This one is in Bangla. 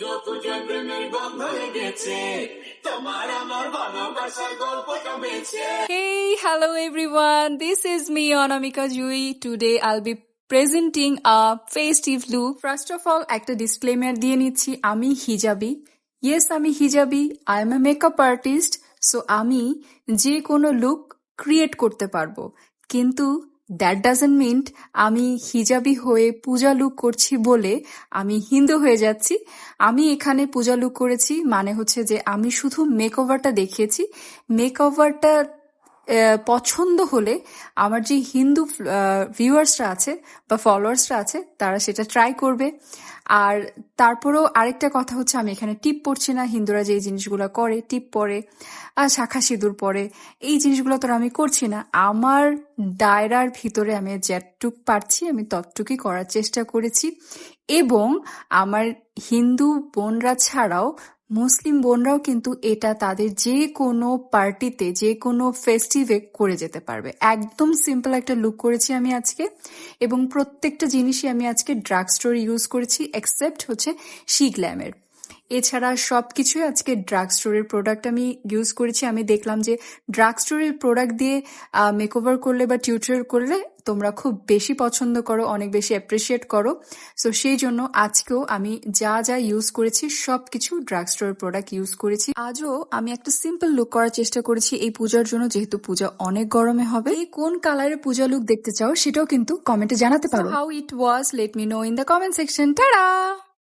যত প্রেমের গন্ধ লেগেছে তোমার আমার ভালোবাসার গল্প জমেছে Hey, hello everyone. This is me, Anamika Jui. Today I'll be presenting a festive look. First of all, একটা disclaimer দিয়ে নিচ্ছি আমি হিজাবি ইয়েস আমি hijabi I am a makeup artist so আমি যে কোনো লুক ক্রিয়েট করতে পারব কিন্তু দ্যাট ডাজেন্ট মিন্ট আমি হিজাবি হয়ে পূজা লুক করছি বলে আমি হিন্দু হয়ে যাচ্ছি। আমি এখানে পূজা লুক করেছি মানে হচ্ছে যে আমি শুধু মেকওভারটা দেখিয়েছি। মেকওভারটা পছন্দ হলে আমার যে হিন্দু ভিউয়ার্সরা আছে বা ফলোয়ার্সরা আছে, তারা সেটা ট্রাই করবে। আর তারপরেও আরেকটা কথা হচ্ছে, আমি এখানে টিপ পড়ছি না, হিন্দুরা যে জিনিসগুলো করে টিপ পরে আর শাখা সিঁদুর পরে এই জিনিসগুলো তো আমি করছি না। আমার ডায়রার ভিতরে আমি যেটুক পারছি, আমি ততটুকুই করার চেষ্টা করেছি। এবং আমার হিন্দু বোনরা ছাড়াও মুসলিম বোনরাও কিন্তু এটা তাদের যে কোনো পার্টিতে, যে কোনো ফেস্টিভে করে যেতে পারবে। একদম সিম্পল একটা লুক করেছি আমি আজকে এবং প্রত্যেকটা জিনিসই আমি আজকে ড্রাগ স্টোর ইউজ করেছি এক্সেপ্ট হচ্ছে শি গ্ল্যামের এছাড়া সবকিছুই আজকে ড্রাগ স্টোরের প্রোডাক্ট আমি ইউজ করেছি। আমি দেখলাম যে ড্রাগ স্টোরের প্রোডাক্ট দিয়ে মেকওভার করলে বা টিউটোরিয়াল করলে তোমরা খুব বেশি পছন্দ করো, অনেক বেশি অ্যাপ্রিসিয়েট করো। সো সেই জন্য আজকেও আমি যা যা ইউজ করেছি সব কিছু ড্রাগ স্টোর প্রোডাক্ট ইউজ করেছি। আজও আমি একটা সিম্পল লুক করার চেষ্টা করেছি এই পূজার জন্য, যেহেতু পূজা অনেক গরমে হবে। এই কোন কালারের পূজা লুক দেখতে চাও, সেটাও কিন্তু কমেন্টে জানাতে পারো। How it was let me know in the comment section tata